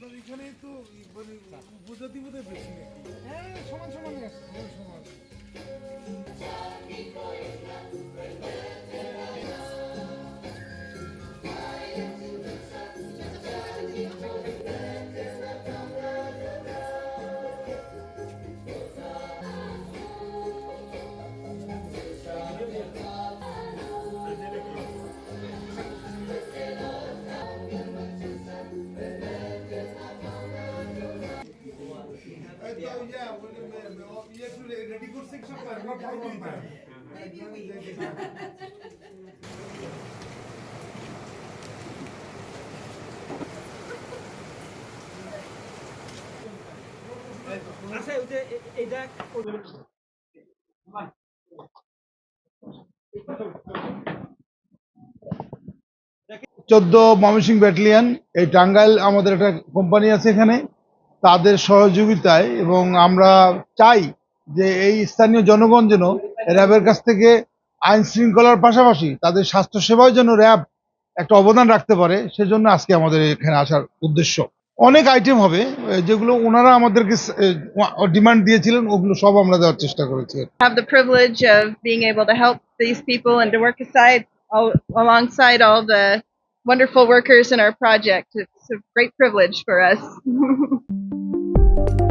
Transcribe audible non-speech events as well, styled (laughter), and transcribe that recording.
আপনার এখানেই তো মানে উপজাতি বোধহয় বেশি নাকি হ্যাঁ সমান সমান সমান চোদ্দ ময়মনসিং ব্যাটালিয়ন এই টাঙ্গাইল আমাদের একটা কোম্পানি আছে এখানে। তাদের সহযোগিতায় এবং আমরা চাই যে এই স্থানীয় জনগণ যেন র্যাবের কাছ থেকে আইন শৃঙ্খলার পাশাপাশি তাদের স্বাস্থ্য সেবায় যেন র্যাব একটা অবদান রাখতে পারে, সেজন্য আজকে আমাদের এখানে আসার উদ্দেশ্য অনেক আইটেম হবে, যেগুলো ওনারা আমাদেরকে ডিমান্ড দিয়েছিলেন, ওগুলো সব আমরা দেওয়ার চেষ্টা করেছি have the privilege of being able to help these people and to work aside alongside all the wonderful workers in our project. It's a great privilege for us. (laughs) Thank you